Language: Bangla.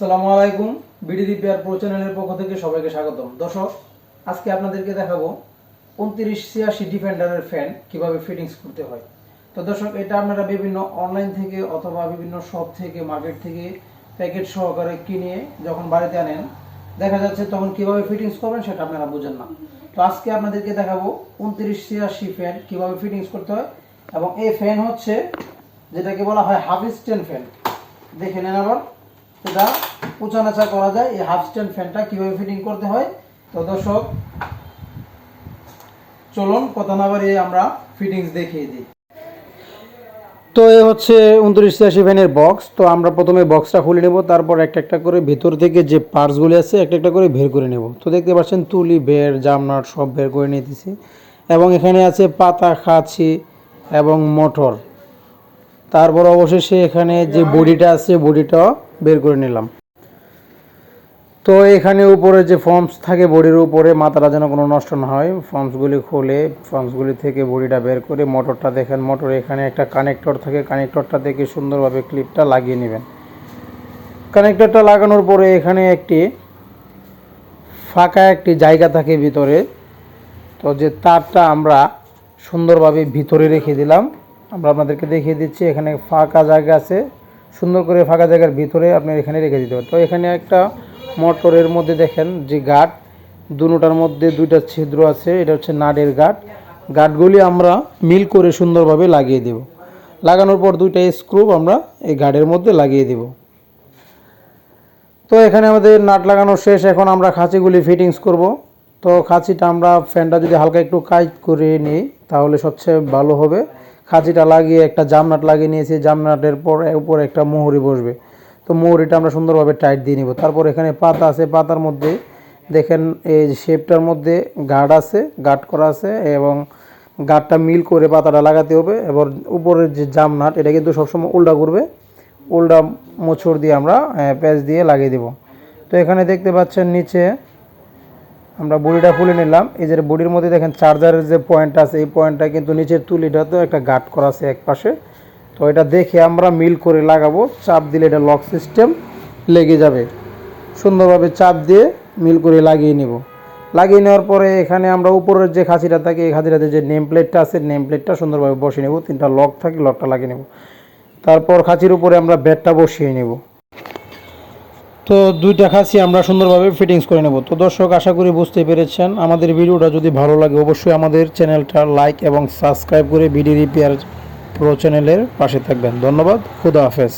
আসসালামু আলাইকুম, বিডি রিপেয়ার প্রো চ্যানেলের পক্ষ থেকে সবাইকে স্বাগতম। দর্শক, আজকে আপনাদেরকে দেখাবো উনত্রিশ ছিয়াশি ডিফেন্ডারের ফ্যান কীভাবে ফিটিংস করতে হয়। তো দর্শক, এটা আপনারা বিভিন্ন অনলাইন থেকে অথবা বিভিন্ন শপ থেকে মার্কেট থেকে প্যাকেট সহকারে কিনে যখন বাড়িতে আনেন, দেখা যাচ্ছে তখন কীভাবে ফিটিংস করবেন সেটা আপনারা বুঝেন না। তো আজকে আপনাদেরকে দেখাবো উনত্রিশ ছিয়াশি ফ্যান কীভাবে ফিটিংস করতে হয় এবং এই ফ্যান হচ্ছে, যেটাকে বলা হয় হাফ স্ট্যান্ড ফ্যান দেখে নেন আবার। এটা উঁচা নাচা করা যায়। এই হাফ স্ট্যান্ড ফ্যানটা কীভাবে ফিটিং করতে হয়? তো দর্শক, চলুন কথা না বাড়িয়ে আমরা ফিটিংস দেখিয়ে দিই। তো এ হচ্ছে উনত্রিশ ছিয়াশি ফ্যানের বক্স তো আমরা প্রথমে বক্সটা খুলে নেব, তারপর একটা একটা করে ভেতর থেকে যে পার্টসগুলি আছে, একটা একটা করে বের করে নেব। তো দেখতে পাচ্ছেন, তুলি, বের, জামনাট সব বের করে নিতেছি। এবং এখানে আছে পাতা, খাঁচি এবং মোটর। তারপর অবশেষে এখানে যে বডিটা আছে বডিটাও বের করে নিলাম। তো এখানে উপরে যে ফর্মস থাকে বডির উপরে মাথাটা যেন কোনো নষ্ট না হয় ফর্মসগুলি খুলে ফর্মসগুলি থেকে বডিটা বের করে মোটরটা দেখেন মোটর এখানে একটা কানেক্টর থাকে কানেক্টরটা থেকে সুন্দরভাবে ক্লিপটা লাগিয়ে নেবেন। কানেক্টরটা লাগানোর পরে এখানে একটি ফাঁকা একটি জায়গা থাকে ভিতরে। তো যে তারটা আমরা সুন্দরভাবে ভিতরে রেখে দিলাম। আমরা আপনাদেরকে দেখিয়ে দিচ্ছি, এখানে ফাঁকা জায়গা আছে। সুন্দর করে ফাঁকা জায়গার ভিতরে আপনি এখানে রেখে দিতে পারেন তো এখানে একটা মোটরের মধ্যে দেখেন যে গাট দুটার মধ্যে দুইটা ছিদ্র আছে, এটা হচ্ছে নাটের গাট গাটগুলি আমরা মিল করে সুন্দরভাবে লাগিয়ে দেব। লাগানোর পর দুইটা স্ক্রু আমরা এই গার্ডের মধ্যে লাগিয়ে দেব। তো এখানে আমাদের নাট লাগানো শেষ, এখন আমরা খাঁচিগুলি ফিটিংস করব। তো খাঁচিটা আমরা ফ্যানটা যদি হালকা একটু কাইট করে নিই, তাহলে সবচেয়ে ভালো হবে। খাঁচিটা লাগিয়ে একটা জামনাট লাগিয়ে নিয়েছি, জামনাটের পর উপর একটা মোহরি বসবে। তো মোহরিটা আমরা সুন্দরভাবে টাইট দিয়ে নিব। তারপর এখানে পাতা আছে, পাতার মধ্যে দেখেন এই শেপটার মধ্যে গার্ড আছে গার্ড করা আছে এবং গার্ডটা মিল করে পাতাটা লাগাতে হবে। এবার উপরের যে জামনাট, এটা কিন্তু সবসময় উল্টা করবে। উল্টা মোচড় দিয়ে আমরা প্যাচ দিয়ে লাগিয়ে দেব। তো এখানে দেখতে পাচ্ছেন নিচে আমরা বডিটা খুলে নিলাম। এই যে বডির মধ্যে দেখেন চার্জারের যে পয়েন্ট আছে, এই পয়েন্টটা কিন্তু নিচের তুলিটা তো একটা গার্ড করা আছে এক পাশে। তো এটা দেখে আমরা মিল করে লাগাবো। চাপ দিলে এটা লক সিস্টেম লেগে যাবে। সুন্দরভাবে চাপ দিয়ে মিল করে লাগিয়ে নিব। লাগিয়ে নেওয়ার পরে এখানে আমরা উপরের যে খাঁচিটা থাকে, এই খাঁচিটাতে যে নেম প্লেটটা আছে নেম প্লেটটা সুন্দরভাবে বসিয়ে নেব। তিনটা লক থাকে লকটা লাগিয়ে নেব। তারপর খাঁচির উপরে আমরা ব্যাটটা বসিয়ে নেব। তো দুইটা খাসি আমরা সুন্দরভাবে ফিটিংস করে নেব। তো দর্শক, আশা করি বুঝতে পেরেছেন। আমাদের ভিডিওটা যদি ভালো লাগে, অবশ্যই আমাদের চ্যানেলটা লাইক এবং সাবস্ক্রাইব করে বিডি রিপেয়ার প্রো চ্যানেলের পাশে থাকবেন। ধন্যবাদ, খুদা হাফেজ।